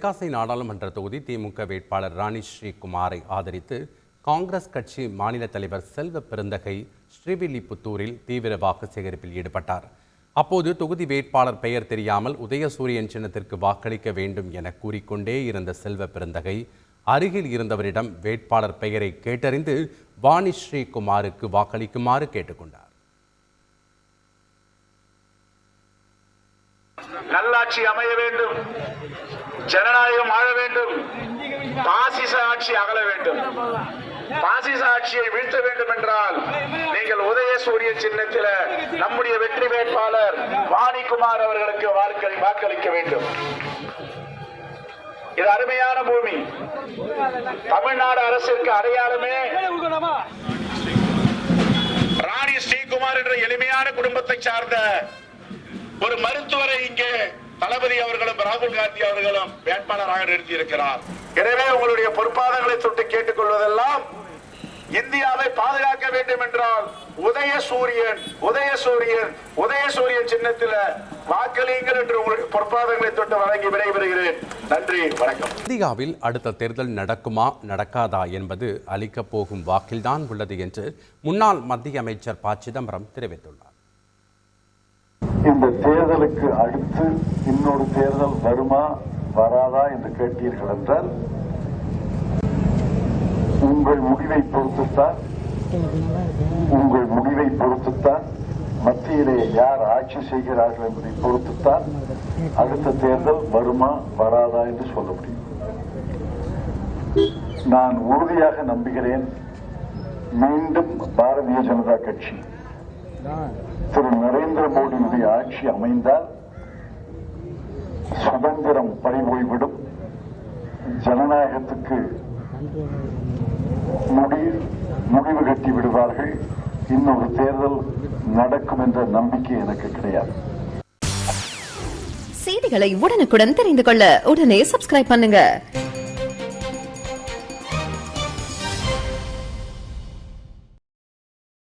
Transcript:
தெற்காசி நாடாளுமன்ற தொகுதி திமுக வேட்பாளர் ராணி ஸ்ரீகுமாரை ஆதரித்து காங்கிரஸ் கட்சி மாநில தலைவர் செல்வ பெருந்தகை ஸ்ரீவில்லிபுத்தூரில் தீவிர வாக்கு சேகரிப்பில் ஈடுபட்டார். அப்போது தொகுதி வேட்பாளர் பெயர் தெரியாமல் உதயசூரியன் சின்னத்திற்கு வாக்களிக்க வேண்டும் என கூறிக்கொண்டே இருந்த செல்வ பெருந்தகை அருகில் இருந்தவரிடம் வேட்பாளர் பெயரை கேட்டறிந்து வாணி ஸ்ரீகுமாருக்கு வாக்களிக்குமாறு கேட்டுக்கொண்டார். நல்லாட்சி அமைய வேண்டும். ஜனநாயகம் ஆள வேண்டும். பாசிச ஆட்சி அகல வேண்டும். பாசிச ஆட்சியை வீழ்த்த வேண்டும் என்றால் நீங்கள் உதயசூரிய சின்னத்தில நம்முடைய வெற்றி வேட்பாளர் வாணிகுமார் அவர்களுக்கு வாக்களிக்க வேண்டும். இது அருமையான பூமி. தமிழ்நாடு அரசிற்கு அடையாளமே ராணி ஸ்ரீகுமார் என்ற எளிமையான குடும்பத்தை சார்ந்த ஒரு மருத்துவரை இங்கே தளபதி அவர்களும் ராகுல் காந்தி அவர்களும் வேட்பாளராக நிறுத்தி இருக்கிறார் எனவே உங்களுடைய பொறுப்பாளர்களை தொட்டு கேட்டுக்கொள்வதெல்லாம் இந்தியாவை பாதுகாக்க வேண்டும் என்றால் உதயசூரியன் உதயசூரியன் உதயசூரியன் சின்னத்தில் வாக்களியுங்கள் என்று உங்களுடைய பொறுப்பாளர்களை தொட்டு வழங்கி விடைபெறுகிறேன். நன்றி வணக்கம். இந்தியாவில் அடுத்த தேர்தல் நடக்குமா நடக்காதா என்பது அளிக்கப் போகும் வாக்கில்தான் உள்ளது என்று முன்னாள் மத்திய அமைச்சர் ப சிதம்பரம் தெரிவித்துள்ளார். இந்த தேர்தலுக்கு அடுத்து இன்னொரு தேர்தல் வருமா வராதா என்று கேட்டீர்கள் என்றால் உங்கள் முடிவை பொறுத்துத்தான் உங்கள் முடிவை பொறுத்துத்தான் மத்தியிலே யார் ஆட்சி செய்கிறார்கள் என்பதை பொறுத்துத்தான் அடுத்த தேர்தல் வருமா வராதா என்று சொல்ல முடியும். நான் உறுதியாக நம்புகிறேன் மீண்டும் பாரதிய ஜனதா கட்சி திரு நரேந்திர மோடியுடைய ஆட்சி அமைந்தால் சுதந்திரம் பறிபோய்விடும். ஜனநாயகத்துக்கு முடி முடிவு கட்டி விடுவார்கள். இன்னொரு தேர்தல் நடக்கும் என்ற நம்பிக்கை எனக்கு கிடையாது. செய்திகளை உடனுக்குடன் தெரிந்து கொள்ள உடனே சப்ஸ்கிரைப் பண்ணுங்க.